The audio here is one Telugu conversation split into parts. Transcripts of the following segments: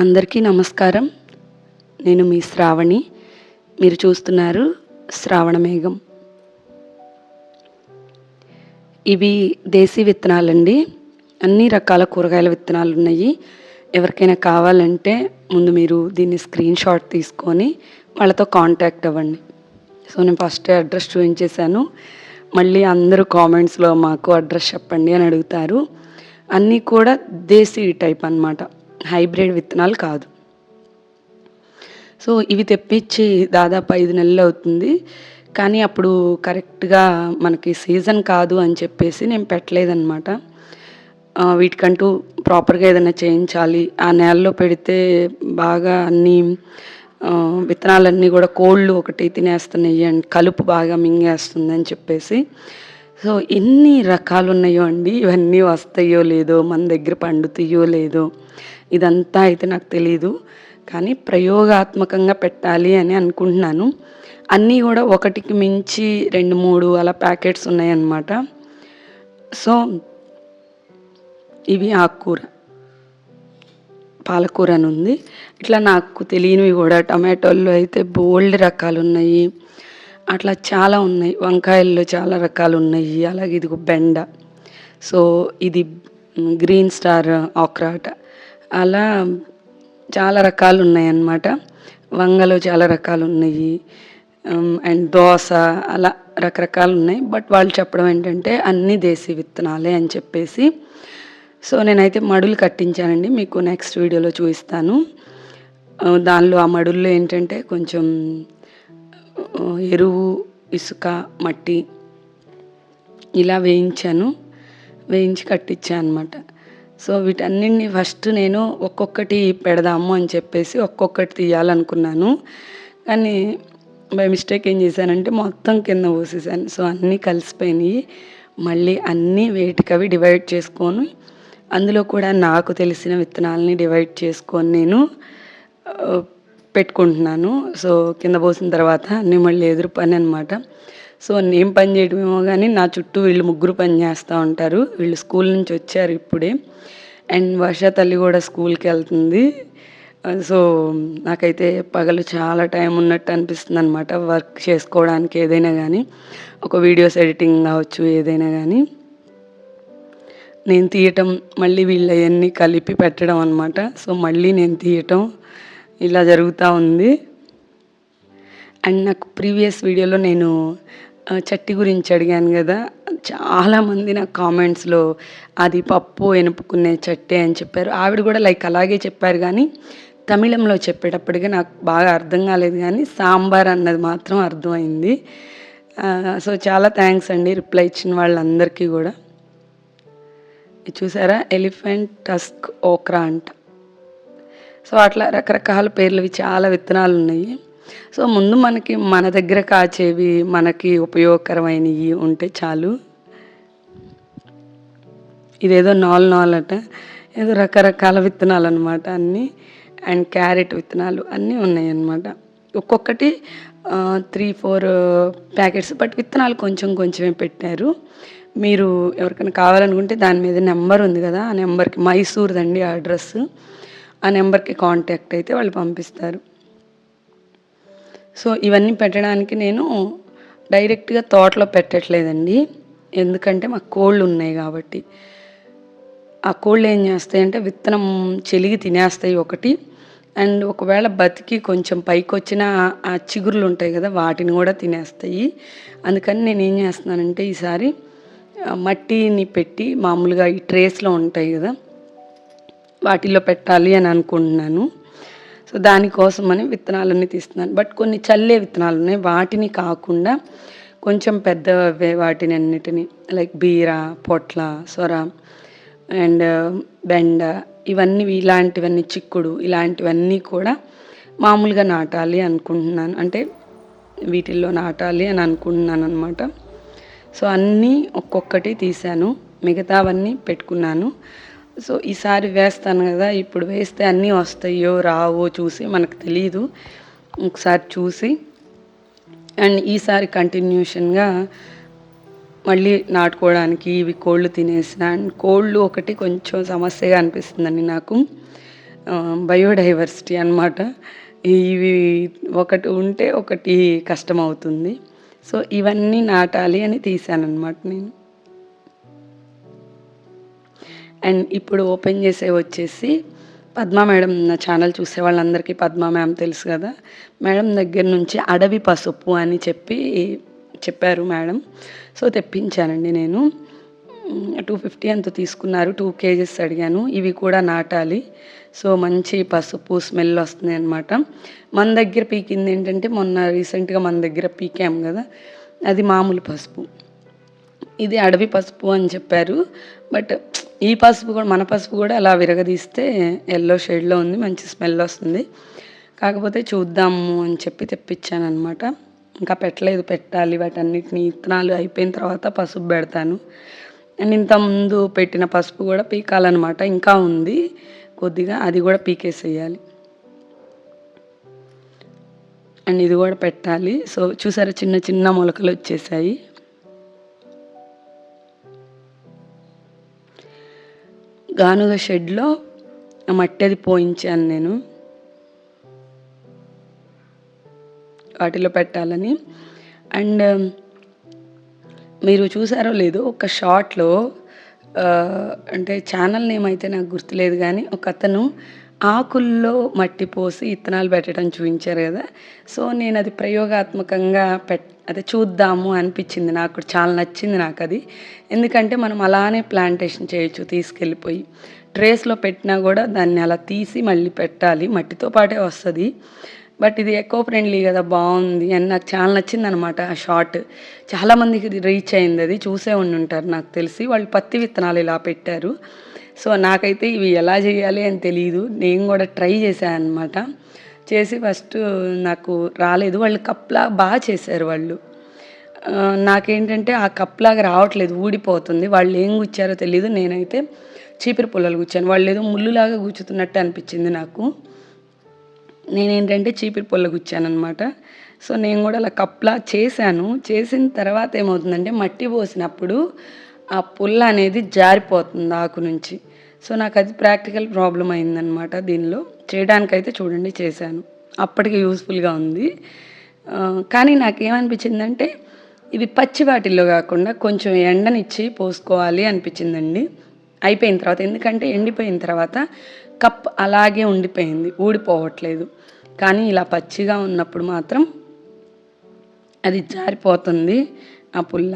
అందరికీ నమస్కారం. నేను మీ శ్రావణి. మీరు చూస్తున్నారు శ్రావణ మేఘం. ఇవి దేశీ విత్తనాలండి. అన్ని రకాల కూరగాయల విత్తనాలు ఉన్నాయి. ఎవరికైనా కావాలంటే ముందు మీరు దీన్ని స్క్రీన్ షాట్ తీసుకొని వాళ్ళతో కాంటాక్ట్ అవ్వండి. సో నేను ఫస్ట్ అడ్రస్ చూపించేశాను. మళ్ళీ అందరూ కామెంట్స్లో మాకు అడ్రస్ చెప్పండి అని అడుగుతారు. అన్నీ కూడా దేశీ టైప్ అనమాట హైబ్రిడ్ విత్తనాలు కాదు. సో ఇవి తెప్పించి దాదాపు ఐదు నెలలు అవుతుంది. కానీ అప్పుడు కరెక్ట్గా మనకి సీజన్ కాదు అని చెప్పేసి నేను పెట్టలేదన్నమాట. వీటికంటూ ప్రాపర్గా ఏదైనా చేయించాలి. ఆ నేలలో పెడితే బాగా అన్ని విత్తనాలన్నీ కూడా కోళ్ళు ఒకటి తినేస్తున్నాయి అండ్ కలుపు బాగా మింగేస్తుంది అని చెప్పేసి. సో ఎన్ని రకాలు ఉన్నాయో అండి. ఇవన్నీ వస్తాయో లేదో మన దగ్గర పండుతాయో లేదో. ఇదంతా అయితే నాకు తెలీదు. కానీ ప్రయోగాత్మకంగా పెట్టాలి అని అనుకుంటున్నాను. అన్నీ కూడా ఒకటికి మించి రెండు మూడు అలా ప్యాకెట్స్ ఉన్నాయన్నమాట. సో ఇవి ఆకుకూర. పాలకూర అని ఉంది. ఇట్లా నాకు తెలియనివి కూడా టమాటోల్లో అయితే బోల్డ్ రకాలు ఉన్నాయి అట్లా చాలా ఉన్నాయి. వంకాయల్లో చాలా రకాలు ఉన్నాయి అలాగే ఇదిగో బెండ. సో ఇది గ్రీన్ స్టార్ ఆక్రాట. అలా చాలా రకాలు ఉన్నాయన్నమాట వంగలో చాలా రకాలు ఉన్నాయి అండ్ దోస అలా రకరకాలు ఉన్నాయి బట్ వాళ్ళు చెప్పడం ఏంటంటే అన్ని దేశీ విత్తనాలే అని చెప్పేసి. సో నేనైతే మడులు కట్టించానండి. మీకు నెక్స్ట్ వీడియోలో చూపిస్తాను. దానిలో ఆ మడుల్లో ఏంటంటే కొంచెం ఎరువు ఇసుక మట్టి ఇలా వేయించాను. వేయించి కట్టించాను అనమాట సో వీటన్నిటిని ఫస్ట్ నేను ఒక్కొక్కటి పెడదాము అని చెప్పేసి ఒక్కొక్కటి తీయాలనుకున్నాను. కానీ బై మిస్టేక్ ఏం చేశానంటే మొత్తం కింద పోసేసాను. సో అన్నీ కలిసిపోయినాయి. మళ్ళీ అన్నీ వేటికవి డివైడ్ చేసుకొని అందులో కూడా నాకు తెలిసిన విత్తనాలని డివైడ్ చేసుకొని నేను పెట్టుకుంటున్నాను. సో కింద పోసిన తర్వాత అన్నీ మళ్ళీ ఎదురు పని అనమాట సో నేను పని చేయడమేమో కానీ నా చుట్టూ వీళ్ళు ముగ్గురు పని చేస్తూ ఉంటారు. వీళ్ళు స్కూల్ నుంచి వచ్చారు ఇప్పుడే. అండ్ వర్ష తల్లి కూడా స్కూల్కి వెళ్తుంది. సో నాకైతే పగలు చాలా టైం ఉన్నట్టు అనిపిస్తుంది అనమాట వర్క్ చేసుకోవడానికి ఏదైనా కానీ ఒక వీడియోస్ ఎడిటింగ్ కావచ్చు ఏదైనా కానీ నేను తీయటం మళ్ళీ వీళ్ళు అవన్నీ కలిపి పెట్టడం అనమాట సో మళ్ళీ నేను తీయటం ఇలా జరుగుతూ ఉంది. అండ్ నాకు ప్రీవియస్ వీడియోలో నేను చట్టి గురించి అడిగాను కదా. చాలామంది నాకు కామెంట్స్లో అది పప్పు ఎనుపుకునే చట్టే అని చెప్పారు. ఆవిడ కూడా లైక్ అలాగే చెప్పారు కానీ తమిళంలో చెప్పేటప్పటికి నాకు బాగా అర్థం కాలేదు కానీ సాంబార్ అన్నది మాత్రం అర్థమైంది. సో చాలా థ్యాంక్స్ అండి రిప్లై ఇచ్చిన వాళ్ళందరికీ కూడా. చూసారా? ఎలిఫెంట్ టస్క్ ఓక్రా అంట. సో అట్లా రకరకాల పేర్లవి చాలా విత్తనాలు ఉన్నాయి. సో ముందు మనకి మన దగ్గర కాచేవి మనకి ఉపయోగకరమైనవి ఉంటే చాలు. ఇదేదో నాల్ నాల్ అట. ఏదో రకరకాల విత్తనాలు అనమాట అన్నీ. అండ్ క్యారెట్ విత్తనాలు అన్నీ ఉన్నాయన్నమాట. ఒక్కొక్కటి త్రీ ఫోర్ ప్యాకెట్స్. బట్ విత్తనాలు కొంచెం కొంచెమే పెట్టారు. మీరు ఎవరికైనా కావాలనుకుంటే దాని మీద నెంబర్ ఉంది కదా ఆ నెంబర్కి మైసూర్దండి ఆ అడ్రస్ ఆ నెంబర్కి కాంటాక్ట్ అయితే వాళ్ళు పంపిస్తారు. సో ఇవన్నీ పెట్టడానికి నేను డైరెక్ట్గా తోటలో పెట్టట్లేదండి. ఎందుకంటే మాకు కోళ్ళు ఉన్నాయి కాబట్టి. ఆ కోళ్ళు ఏం చేస్తాయి అంటే విత్తనం చెలిగి తినేస్తాయి ఒకటి. అండ్ ఒకవేళ బతికి కొంచెం పైకి వచ్చిన ఆ- చిగురులు ఉంటాయి కదా వాటిని కూడా తినేస్తాయి. అందుకని నేను ఏం చేస్తున్నానంటే ఈసారి మట్టిని పెట్టి మామూలుగా ఈ ట్రేస్లో ఉంటాయి కదా వాటిల్లో పెట్టాలి అని అనుకుంటున్నాను. సో దానికోసమని విత్తనాలన్నీ తీస్తున్నాను. బట్ కొన్ని చల్లే విత్తనాలు ఉన్నాయి వాటిని కాకుండా కొంచెం పెద్ద వాటిని అన్నిటిని లైక్ బీర పొట్ల సొర అండ్ బెండ ఇవన్నీ ఇలాంటివన్నీ చిక్కుడు ఇలాంటివన్నీ కూడా మామూలుగా నాటాలి అనుకుంటున్నాను. అంటే వీటిల్లో నాటాలి అని అనుకుంటున్నాను అనమాట సో అన్నీ ఒక్కొక్కటి తీశాను. మిగతావన్నీ పెట్టుకున్నాను. సో ఈసారి వేస్తాను కదా ఇప్పుడు వేస్తే అన్నీ వస్తాయో రావో చూసి మనకు తెలియదు ఒకసారి చూసి అండ్ ఈసారి కంటిన్యూషన్గా మళ్ళీ నాటుకోవడానికి ఇవి కోళ్ళు తినేసిన అండ్ కోళ్ళు ఒకటి కొంచెం సమస్యగా అనిపిస్తుందండి నాకు. బయోడైవర్సిటీ అనమాట ఇవి ఒకటి ఉంటే ఒకటి కష్టం అవుతుంది సో ఇవన్నీ నాటాలి అని తీసాను అనమాట నేను. అండ్ ఇప్పుడు ఓపెన్ చేసే వచ్చేసి పద్మా మేడం నా ఛానల్ చూసే వాళ్ళందరికీ పద్మా మ్యామ్ తెలుసు కదా. మేడం దగ్గర నుంచి అడవి పసుపు అని చెప్పి చెప్పారు మేడం. సో తెప్పించానండి నేను. టూ ఫిఫ్టీ అంత తీసుకున్నారు. టూ కేజెస్ అడిగాను. ఇవి కూడా నాటాలి. సో మంచి పసుపు స్మెల్ వస్తుంది అనమాట మన దగ్గర పీకింది ఏంటంటే మొన్న రీసెంట్గా మన దగ్గర పీకాం కదా. అది మామూలు పసుపు. ఇది అడవి పసుపు అని చెప్పారు. బట్ ఈ పసుపు కూడా మన పసుపు కూడా అలా విరగదీస్తే ఎల్లో షేడ్లో ఉంది మంచి స్మెల్ వస్తుంది. కాకపోతే చూద్దాము అని చెప్పి తెప్పించాను అనమాట ఇంకా పెట్టలేదు పెట్టాలి. వాటన్నిటిని ఇత్తనాలు అయిపోయిన తర్వాత పసుపు పెడతాను. అండ్ ఇంతకుముందు ముందు పెట్టిన పసుపు కూడా పీకాలన్నమాట. ఇంకా ఉంది. కొద్దిగా అది కూడా పీకేసేయాలి. అండ్ ఇది కూడా పెట్టాలి. సో చూసారా చిన్న చిన్న మొలకలు వచ్చేసాయి. గానుగ షెడ్లో మట్టి అది పోయించాను నేను. వాటిలో పెట్టాలని. అండ్ మీరు చూసారో లేదో ఒక షార్ట్లో అంటే ఛానల్ నేమ్ అయితే నాకు గుర్తులేదు కానీ ఒక అతను ఆకుల్లో మట్టి పోసి ఇత్తనాలు పెట్టడం చూపించారు కదా. సో నేను అది ప్రయోగాత్మకంగా పెట్ అదే చూద్దాము అనిపించింది నాకు చాలా నచ్చింది నాకు అది ఎందుకంటే మనం అలానే ప్లాంటేషన్ చేయొచ్చు తీసుకెళ్ళిపోయి. ట్రేస్లో పెట్టినా కూడా దాన్ని అలా తీసి మళ్ళీ పెట్టాలి మట్టితో పాటే వస్తుంది. బట్ ఇది ఎకో ఫ్రెండ్లీ కదా బాగుంది అని నాకు చాలా నచ్చింది అనమాట ఆ షార్ట్ చాలామందికి రీచ్ అయింది అది చూసే ఉండి ఉంటారు నాకు తెలిసి. వాళ్ళు పత్తి విత్తనాలు ఇలా పెట్టారు. సో నాకైతే ఇవి ఎలా చేయాలి అని తెలియదు నేను కూడా ట్రై చేశాను అనమాట చేసి ఫస్ట్ నాకు రాలేదు. వాళ్ళు కప్లా బాగా చేశారు వాళ్ళు. నాకేంటంటే ఆ కప్లాగా రావట్లేదు. ఊడిపోతుంది. వాళ్ళు ఏం గుచ్చారో తెలియదు నేనైతే చీపిరి పుల్లలు గుచ్చాను. వాళ్ళు ఏదో ముళ్ళులాగా గుచ్చుతున్నట్టు అనిపించింది నాకు. నేనేంటంటే చీపిరి పుల్ల గుచ్చానమాట సో నేను కూడా అలా కప్లా చేశాను. చేసిన తర్వాత ఏమవుతుందంటే మట్టి పోసినప్పుడు ఆ పుల్ల అనేది జారిపోతుంది ఆకు నుంచి. సో నాకు అది ప్రాక్టికల్ ప్రాబ్లం అయిందనమాట దీనిలో. చేయడానికైతే చూడండి చేశాను. అప్పటికి యూస్ఫుల్గా ఉంది. కానీ నాకేమనిపించిందంటే ఇది పచ్చి వాటిల్లో కాకుండా కొంచెం ఎండనిచ్చి పోసుకోవాలి అనిపించిందండి. అయిపోయిన తర్వాత ఎందుకంటే ఎండిపోయిన తర్వాత కప్ అలాగే ఉండిపోయింది ఊడిపోవట్లేదు. కానీ ఇలా పచ్చిగా ఉన్నప్పుడు మాత్రం అది జారిపోతుంది ఆ పుల్ల.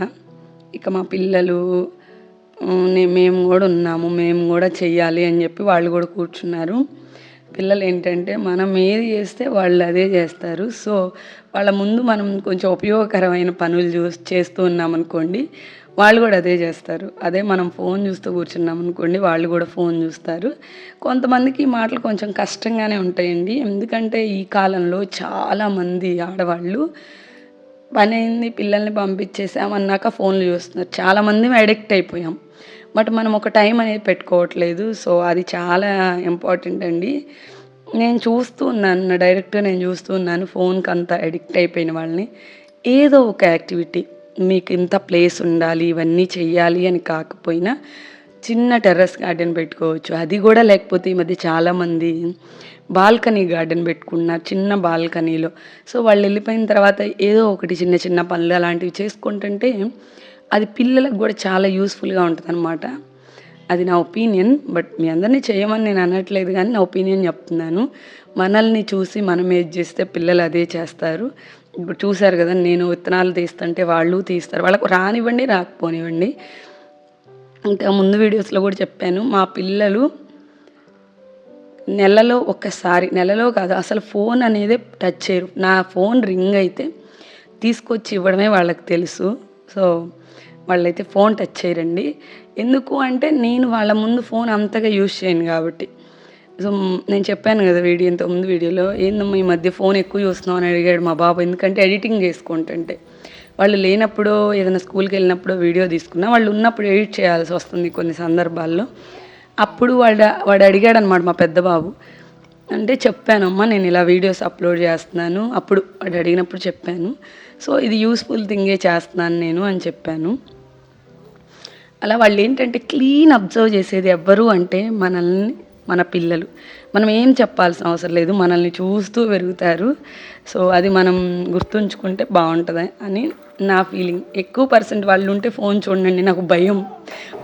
ఇక మా పిల్లలు మేము కూడా ఉన్నాము మేము కూడా చెయ్యాలి అని చెప్పి వాళ్ళు కూడా కూర్చున్నారు. పిల్లలు ఏంటంటే మనం ఏది చేస్తే వాళ్ళు అదే చేస్తారు. సో వాళ్ళ ముందు మనం కొంచెం ఉపయోగకరమైన పనులు చూ చేస్తూ ఉన్నామనుకోండి వాళ్ళు కూడా అదే చేస్తారు. అదే మనం ఫోన్ చూస్తూ కూర్చున్నాం అనుకోండి వాళ్ళు కూడా ఫోన్ చూస్తారు. కొంతమందికి ఈ మాటలు కొంచెం కష్టంగానే ఉంటాయండి. ఎందుకంటే ఈ కాలంలో చాలామంది ఆడవాళ్ళు పని అయింది పిల్లల్ని పంపించేసామన్నాక ఫోన్లు చూస్తున్నారు. చాలామంది అడిక్ట్ అయిపోయాం. బట్ మనం ఒక టైం అనేది పెట్టుకోవట్లేదు. సో అది చాలా ఇంపార్టెంట్ అండి. నేను చూస్తూ ఉన్నాను డైరెక్ట్గా నేను చూస్తూ ఉన్నాను. ఫోన్కి అంత అడిక్ట్ అయిపోయిన వాళ్ళని. ఏదో ఒక యాక్టివిటీ మీకు ఇంత ప్లేస్ ఉండాలి ఇవన్నీ చెయ్యాలి అని కాకపోయినా చిన్న టెర్రస్ గార్డెన్ పెట్టుకోవచ్చు. అది కూడా లేకపోతే ఈ మధ్య చాలామంది బాల్కనీ గార్డెన్ పెట్టుకున్నారు చిన్న బాల్కనీలో. సో వాళ్ళు వెళ్ళిపోయిన తర్వాత ఏదో ఒకటి చిన్న చిన్న పనులు అలాంటివి చేసుకుంటుంటే అది పిల్లలకు కూడా చాలా యూస్ఫుల్గా ఉంటుంది అనమాట అది నా ఒపీనియన్ బట్ మీ అందరినీ చేయమని నేను అనట్లేదు కానీ నా ఒపీనియన్ చెప్తున్నాను. మనల్ని చూసి మనం ఏది చేస్తే పిల్లలు అదే చేస్తారు. ఇప్పుడు చూశారు కదా నేను విత్తనాలు తీస్తుంటే వాళ్ళు తీస్తారు. వాళ్ళకు రానివ్వండి రాకపోనివ్వండి. ఇంకా ముందు వీడియోస్లో కూడా చెప్పాను మా పిల్లలు నెలలో ఒక్కసారి నెలలో కాదు అసలు ఫోన్ అనేది టచ్ చేయరు. నా ఫోన్ రింగ్ అయితే తీసుకొచ్చి ఇవ్వడమే వాళ్ళకి తెలుసు. సో వాళ్ళైతే ఫోన్ టచ్ చేయరండి. ఎందుకు అంటే నేను వాళ్ళ ముందు ఫోన్ అంతగా యూజ్ చేయను కాబట్టి. సో నేను చెప్పాను కదా వీడియో ఇంతకుముందు ముందు వీడియోలో ఏందమ్మా ఈ మధ్య ఫోన్ ఎక్కువ చూస్తున్నావు? అని అడిగాడు మా బాబు. ఎందుకంటే ఎడిటింగ్ చేసుకుంటుంటే. వాళ్ళు లేనప్పుడు ఏదైనా స్కూల్కి వెళ్ళినప్పుడు వీడియో తీసుకున్నా వాళ్ళు ఉన్నప్పుడు ఎడిట్ చేయాల్సి వస్తుంది కొన్ని సందర్భాల్లో. అప్పుడు వాడు వాడు అడిగాడు అనమాట మా పెద్ద బాబు. అంటే చెప్పానమ్మా నేను ఇలా వీడియోస్ అప్లోడ్ చేస్తున్నాను. అప్పుడు వాడు అడిగినప్పుడు చెప్పాను. సో ఇది యూస్ఫుల్ థింగే చేస్తున్నాను నేను అని చెప్పాను. అలా వాళ్ళు ఏంటంటే క్లీన్ అబ్జర్వ్ చేసేది ఎవ్వరు అంటే మనల్ని మన పిల్లలు. మనం ఏం చెప్పాల్సిన అవసరం లేదు మనల్ని చూస్తూ పెరుగుతారు. సో అది మనం గుర్తుంచుకుంటే బాగుంటుంది అని నా ఫీలింగ్ ఎక్కువ పర్సెంట్ వాళ్ళు ఉంటే ఫోన్ చూడండి నాకు భయం.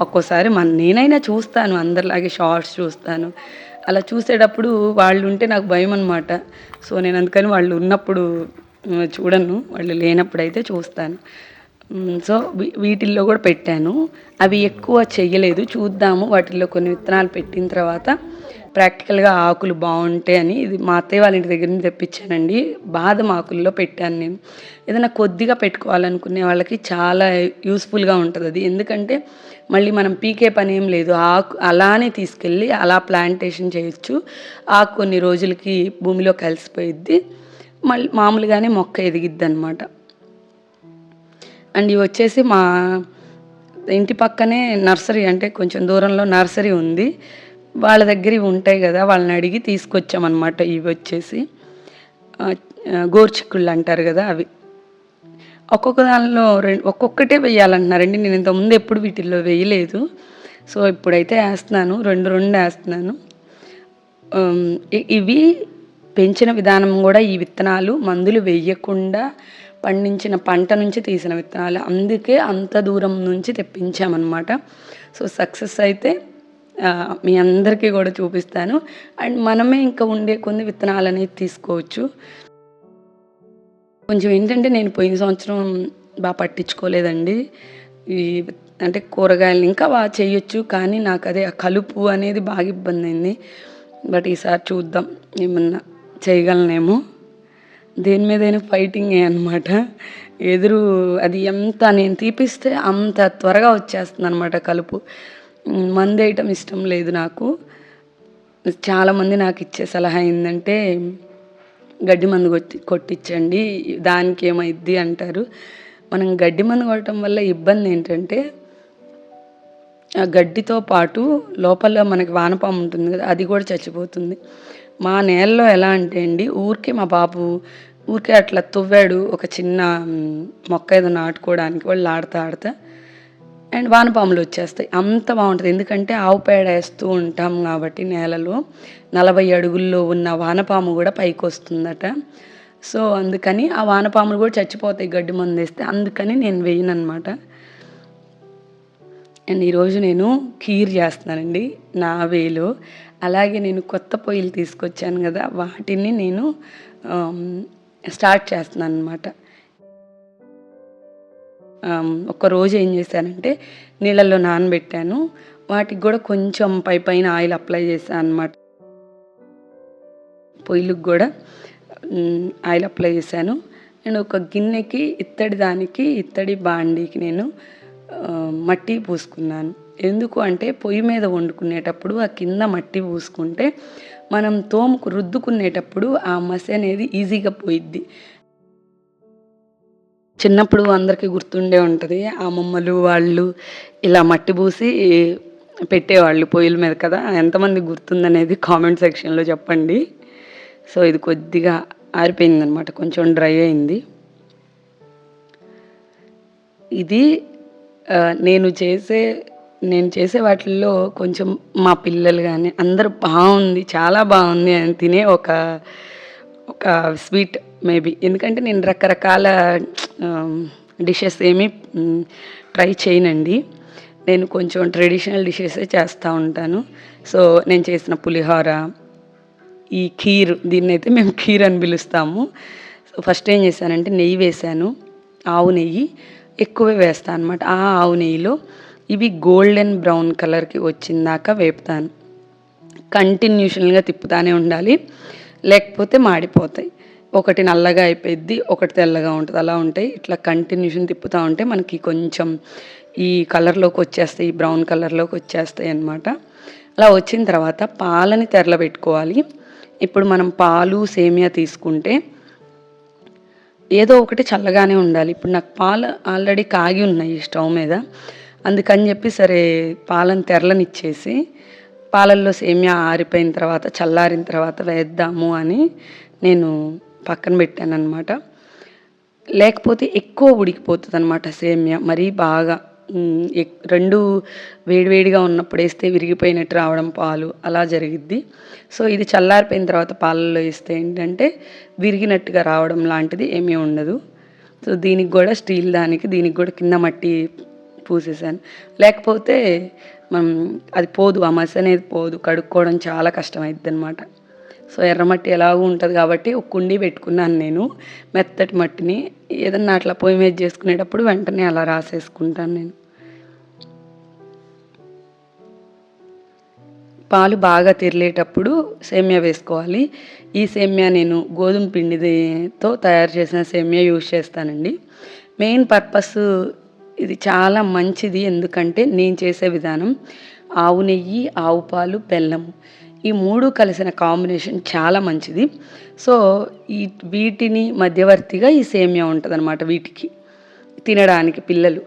ఒక్కోసారి మన నేనైనా చూస్తాను అందరిలాగే షార్ట్స్ చూస్తాను. అలా చూసేటప్పుడు వాళ్ళు ఉంటే నాకు భయం అనమాట సో నేను అందుకని వాళ్ళు ఉన్నప్పుడు చూడను. వాళ్ళు లేనప్పుడు అయితే చూస్తాను. సో వీ- వీటిల్లో కూడా పెట్టాను. అవి ఎక్కువ చెయ్యలేదు. చూద్దాము. వాటిల్లో కొన్ని విత్తనాలు పెట్టిన తర్వాత ప్రాక్టికల్గా ఆకులు బాగుంటాయి అని ఇది మా అత్తయ్య వాళ్ళ ఇంటి దగ్గర నుంచి తెప్పించానండి. బాదం ఆకుల్లో పెట్టాను నేను. ఏదైనా కొద్దిగా పెట్టుకోవాలనుకునే వాళ్ళకి చాలా యూస్ఫుల్గా ఉంటుంది అది. ఎందుకంటే మళ్ళీ మనం పీకే పని ఏం లేదు. ఆకు అలానే తీసుకెళ్ళి అలా ప్లాంటేషన్ చేయొచ్చు. ఆకు కొన్ని రోజులకి భూమిలో కలిసిపోయిద్ది. మళ్ళీ మామూలుగానే మొక్క ఎదిగిద్ది అనమాట అండ్ ఇవి వచ్చేసి మా ఇంటి పక్కనే నర్సరీ అంటే కొంచెం దూరంలో నర్సరీ ఉంది. వాళ్ళ దగ్గర ఇవి ఉంటాయి కదా వాళ్ళని అడిగి తీసుకొచ్చామన్నమాట ఇవి వచ్చేసి. గోర్చిక్కుళ్ళు అంటారు కదా అవి. ఒక్కొక్క దానిలో రెండు ఒక్కొక్కటే వేయాలంటున్నారండి నేను ఇంతకుముందు ఎప్పుడు వీటిల్లో వేయలేదు. సో ఇప్పుడైతే వేస్తున్నాను. రెండు రెండు వేస్తున్నాను. ఇవి పెంచిన విధానం కూడా ఈ విత్తనాలు మందులు వేయకుండా పండించిన పంట నుంచి తీసిన విత్తనాలు. అందుకే అంత దూరం నుంచి తెప్పించామన్నమాట. సో సక్సెస్ అయితే మీ అందరికీ కూడా చూపిస్తాను. అండ్ మనమే ఇంకా ఉండే కొన్ని విత్తనాలు అనేది తీసుకోవచ్చు. కొంచెం ఏంటంటే నేను పోయిన సంవత్సరం బాగా పట్టించుకోలేదండి. ఈ అంటే కూరగాయలు ఇంకా బాగా చేయొచ్చు కానీ నాకు అదే ఆ కలుపు అనేది బాగా ఇబ్బంది అయింది. బట్ ఈసారి చూద్దాం ఏమన్నా చేయగలనేమో. దేని మీదైనా ఫైటింగ్ అనమాట ఎదురు అది ఎంత నేను తీపిస్తే అంత త్వరగా వచ్చేస్తుంది అనమాట కలుపు. ఉమ్, మందు వేయటం ఇష్టం లేదు నాకు. చాలామంది నాకు ఇచ్చే సలహా ఏంటంటే గడ్డి మందు కొట్టి కొట్టించండి దానికి ఏమైద్ది అంటారు. మనం గడ్డి మందు కొట్టడం వల్ల ఇబ్బంది ఏంటంటే ఆ గడ్డితో పాటు లోపల మనకి వానపాము ఉంటుంది కదా అది కూడా చచ్చిపోతుంది. మా నేలలో ఎలా అంటే అండి ఊరికే మా బాబు ఊరికే అట్లా తువ్వాడు ఒక చిన్న మొక్క ఏదో నాటుకోవడానికి వాళ్ళు ఆడతా ఆడతా అండ్ వానపాములు వచ్చేస్తాయి. అంత బాగుంటుంది. ఎందుకంటే ఆవు పేడ వేస్తూ ఉంటాం కాబట్టి నేలలో నలభై అడుగుల్లో ఉన్న వానపాము కూడా పైకి వస్తుందట. సో అందుకని ఆ వానపాములు కూడా చచ్చిపోతాయి గడ్డి మందు వేస్తే. అందుకని నేను వేయను అనమాట అండ్ ఈరోజు నేను ఖీర్ చేస్తున్నానండి నా వేలో. అలాగే నేను కొత్త పొయ్యిలు తీసుకొచ్చాను కదా వాటిని నేను స్టార్ట్ చేస్తున్నాను అనమాట ఒక రోజు ఏం చేశానంటే నీళ్ళల్లో నానబెట్టాను. వాటికి కూడా కొంచెం పై పైన ఆయిల్ అప్లై చేశాను అనమాట పొయ్యిలకు కూడా ఆయిల్ అప్లై చేశాను. నేను ఒక గిన్నెకి ఇత్తడి దానికి ఇత్తడి బాండీకి నేను మట్టి పూసుకున్నాను. ఎందుకు అంటే పొయ్యి మీద వండుకునేటప్పుడు ఆ కింద మట్టి పూసుకుంటే మనం తోముకు రుద్దుకునేటప్పుడు ఆ మసి అనేది ఈజీగా పోయిద్ది. చిన్నప్పుడు అందరికీ గుర్తుండే ఉంటుంది అమ్మమ్మలు వాళ్ళు ఇలా మట్టి పూసి పెట్టేవాళ్ళు పొయ్యిల మీద కదా. ఎంతమంది గుర్తుందనేది కామెంట్ సెక్షన్లో చెప్పండి. సో ఇది కొద్దిగా ఆరిపోయింది అనమాట కొంచెం డ్రై అయింది. ఇది నేను చేసే నేను చేసే వాటిల్లో కొంచెం మా పిల్లలు కానీ అందరూ బాగుంది చాలా బాగుంది అని తినే ఒక ఒక స్వీట్ మేబీ. ఎందుకంటే నేను రకరకాల డిషెస్ ఏమి ట్రై చేయనండి. నేను కొంచెం ట్రెడిషనల్ డిషెసే చేస్తూ ఉంటాను. సో నేను చేసిన పులిహోర ఈ ఖీర్ దీన్ని అయితే మేము ఖీర్ అని పిలుస్తాము. సో ఫస్ట్ ఏం చేశానంటే నెయ్యి వేశాను ఆవు నెయ్యి ఎక్కువే వేస్తాను అనమాట ఆ ఆవు నెయ్యిలో ఇవి గోల్డెన్ బ్రౌన్ కలర్కి వచ్చిందాక వేపుతాను. కంటిన్యూషన్గా తిప్పుతానే ఉండాలి. లేకపోతే మాడిపోతాయి. ఒకటి నల్లగా అయిపోయిద్ది ఒకటి తెల్లగా ఉంటుంది. అలా ఉంటాయి. ఇట్లా కంటిన్యూషన్ తిప్పుతూ ఉంటే మనకి కొంచెం ఈ కలర్లోకి వచ్చేస్తాయి ఈ బ్రౌన్ కలర్లోకి వచ్చేస్తాయి అన్నమాట. అలా వచ్చిన తర్వాత పాలని తెరలబెట్టుకోవాలి ఇప్పుడు మనం పాలు సేమియా తీసుకుంటే ఏదో ఒకటి చల్లగానే ఉండాలి. ఇప్పుడు నాకు పాలు ఆల్రెడీ కాగి ఉన్నాయి స్టవ్ మీద. అందుకని చెప్పి సరే పాలను తెరలనిచ్చేసి పాలల్లో సేమియా ఆరిపోయిన తర్వాత చల్లారిన తర్వాత వేద్దాము అని నేను పక్కన పెట్టాను అనమాట లేకపోతే ఎక్కువ ఉడికిపోతుంది అనమాట సేమియా. మరీ బాగా ఎక్- రెండు వేడివేడిగా ఉన్నప్పుడు వేస్తే విరిగిపోయినట్టు రావడం పాలు. అలా జరిగిద్ది. సో ఇది చల్లారిపోయిన తర్వాత పాలల్లో వేస్తే ఏంటంటే విరిగినట్టుగా రావడం లాంటిది ఏమీ ఉండదు. సో దీనికి కూడా స్టీల్ దానికి దీనికి కూడా కింద మట్టి పూసేసాను లేకపోతే మనం అది పోదు ఆ మసి అనేది పోదు కడుక్కోవడం చాలా కష్టమైద్ది అనమాట సో ఎర్రమట్టి ఎలాగూ ఉంటుంది కాబట్టి ఒక కుండీ పెట్టుకున్నాను నేను మెత్తటి మట్టిని. ఏదన్నా అట్లా పొయ్యి మీద చేసుకునేటప్పుడు వెంటనే అలా రాసేసుకుంటాను నేను. పాలు బాగా తిరిలేటప్పుడు సేమియా వేసుకోవాలి. ఈ సేమియా నేను గోధుమ పిండితో తయారు చేసిన సేమియా యూజ్ చేస్తానండి. మెయిన్ పర్పస్ ఇది చాలా మంచిది ఎందుకంటే నేను చేసే విధానం ఆవు నెయ్యి ఆవు పాలు బెల్లము ఈ మూడు కలిసిన కాంబినేషన్ చాలా మంచిది. సో ఈ వీటిని మధ్యవర్తిగా ఈ సేమియా ఉంటుంది వీటికి. తినడానికి పిల్లలు.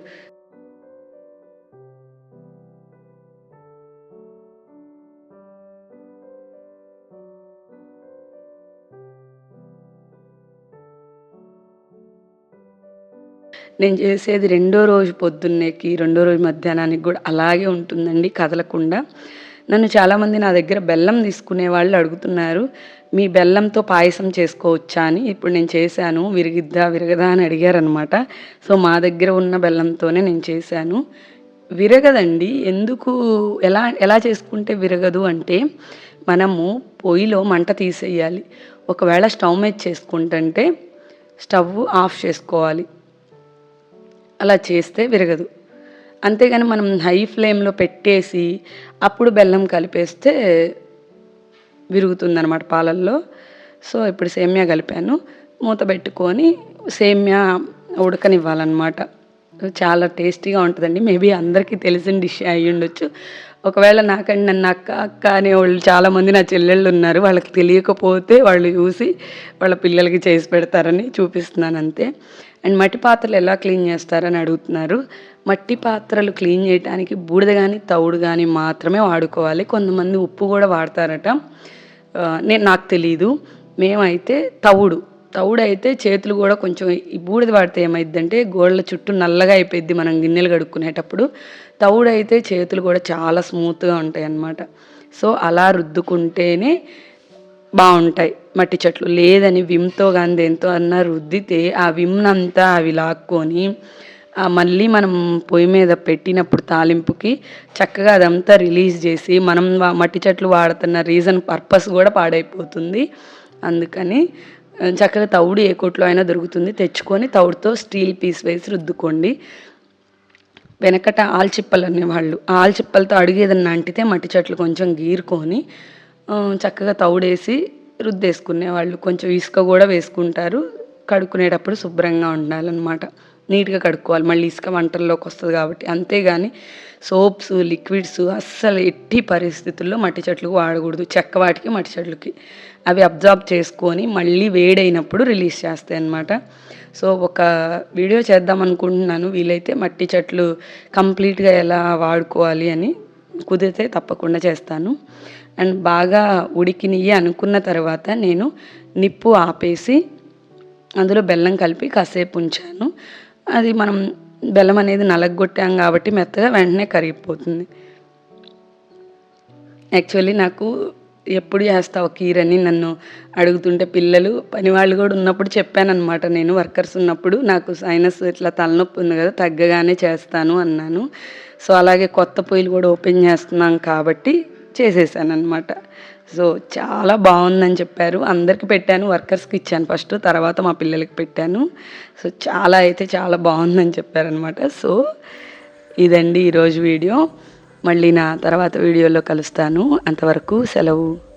నేను చేసేది రెండో రోజు పొద్దున్నేకి రెండో రోజు మధ్యాహ్నానికి కూడా అలాగే ఉంటుందండి కదలకుండా. నన్ను చాలామంది నా దగ్గర బెల్లం తీసుకునే వాళ్ళు అడుగుతున్నారు మీ బెల్లంతో పాయసం చేసుకోవచ్చా? అని. ఇప్పుడు నేను చేశాను విరిగిద్దా విరగదా అని అడిగారనమాట సో మా దగ్గర ఉన్న బెల్లంతోనే నేను చేశాను. విరగదండి. ఎందుకు ఎలా ఎలా చేసుకుంటే విరగదు అంటే మనము పొయ్యిలో మంట తీసేయాలి. ఒకవేళ స్టవ్ మీద చేసుకుంటుంటే స్టవ్ ఆఫ్ చేసుకోవాలి. అలా చేస్తే విరగదు. అంతేగాని మనం హై ఫ్లేమ్లో పెట్టేసి అప్పుడు బెల్లం కలిపేస్తే విరుగుతుందనమాట పాలల్లో. సో ఇప్పుడు సేమ్యా కలిపాను. మూత పెట్టుకొని సేమ్యా ఉడకనివ్వాలన్నమాట. చాలా టేస్టీగా ఉంటుందండి. మేబీ అందరికీ తెలిసిన డిష్ అయ్యి ఉండొచ్చు ఒకవేళ నాకండి నన్ను అక్క అక్క అనే వాళ్ళు చాలామంది నా చెల్లెళ్ళు ఉన్నారు వాళ్ళకి తెలియకపోతే వాళ్ళు చూసి వాళ్ళ పిల్లలకి చేసి పెడతారని చూపిస్తున్నాను అంతే. అండ్ మట్టి పాత్రలు ఎలా క్లీన్ చేస్తారని అడుగుతున్నారు. మట్టి పాత్రలు క్లీన్ చేయడానికి బూడిద కానీ తౌడు కానీ మాత్రమే వాడుకోవాలి. కొంతమంది ఉప్పు కూడా వాడతారట. నేను నాకు తెలీదు. మేమైతే తవుడు తవుడు అయితే చేతులు కూడా కొంచెం ఈ బూడిద వాడితే ఏమైద్దంటే గోళ్ళ చుట్టూ నల్లగా అయిపోయింది మనం గిన్నెలు కడుక్కునేటప్పుడు. తవుడు అయితే చేతులు కూడా చాలా స్మూత్గా ఉంటాయి అన్నమాట. సో అలా రుద్దుకుంటేనే బాగుంటాయి మట్టి చెట్లు. లేదని విమ్తో కానీ దేంతో అన్న రుద్దితే ఆ విమ్నంతా అవి లాక్కొని మళ్ళీ మనం పొయ్యి మీద పెట్టినప్పుడు తాలింపుకి చక్కగా అదంతా రిలీజ్ చేసి మనం మట్టి చెట్లు వాడుతున్న రీజన్ పర్పస్ కూడా పాడైపోతుంది. అందుకని చక్కగా తవుడు ఏ కొట్లో అయినా దొరుకుతుంది. తెచ్చుకొని తవుడుతో స్టీల్ పీస్ వేసి రుద్దుకోండి. వెనకట ఆల్చిప్పలు అనేవాళ్ళు. ఆ ఆల్చిప్పలతో అడుగు అంటితే మట్టి చెట్లు కొంచెం గీరుకొని చక్కగా తౌడేసి రుద్దేసుకునేవాళ్ళు. కొంచెం ఇసుక కూడా వేసుకుంటారు. కడుక్కునేటప్పుడు శుభ్రంగా ఉండాలన్నమాట. నీట్గా కడుక్కోవాలి. మళ్ళీ ఇసుక వంటల్లోకి వస్తుంది కాబట్టి అంతేగాని సోప్స్ లిక్విడ్స్ అస్సలు ఎట్టి పరిస్థితుల్లో మట్టి చెట్లకు వాడకూడదు. చెక్క వాటికి మట్టి చెట్లకి. అవి అబ్జార్బ్ చేసుకొని మళ్ళీ వేడైనప్పుడు రిలీజ్ చేస్తాయి అన్నమాట. సో ఒక వీడియో చేద్దాం అనుకుంటున్నాను. వీలైతే మట్టి చెట్లు కంప్లీట్గా ఎలా వాడుకోవాలి అని కుదిరితే తప్పకుండా చేస్తాను. అండ్ బాగా ఉడికినవి అనుకున్న తర్వాత నేను నిప్పు ఆపేసి అందులో బెల్లం కలిపి కాసేపు ఉంచాను. అది మనం బెల్లం అనేది నలగొట్టాం కాబట్టి మెత్తగా వెంటనే కరిగిపోతుంది. యాక్చువల్లీ నాకు ఎప్పుడు చేస్తావు కీరని నన్ను అడుగుతుంటే పిల్లలు పని వాళ్ళు కూడా ఉన్నప్పుడు చెప్పానన్నమాట. నేను వర్కర్స్ ఉన్నప్పుడు నాకు సైనస్ ఇట్లా తలనొప్పి ఉంది కదా తగ్గగానే చేస్తాను అన్నాను. సో అలాగే కొత్త పొయ్యిలు కూడా ఓపెన్ చేస్తున్నాం కాబట్టి చేసేసాను అనమాట సో చాలా బాగుందని చెప్పారు. అందరికి పెట్టాను వర్కర్స్కి ఇచ్చాను ఫస్ట్ తర్వాత మా పిల్లలకి పెట్టాను. సో చాలా అయితే చాలా బాగుందని చెప్పారనమాట సో ఇదండి ఈరోజు వీడియో. మళ్ళీ నా తర్వాత వీడియోలో కలుస్తాను. అంతవరకు సెలవు.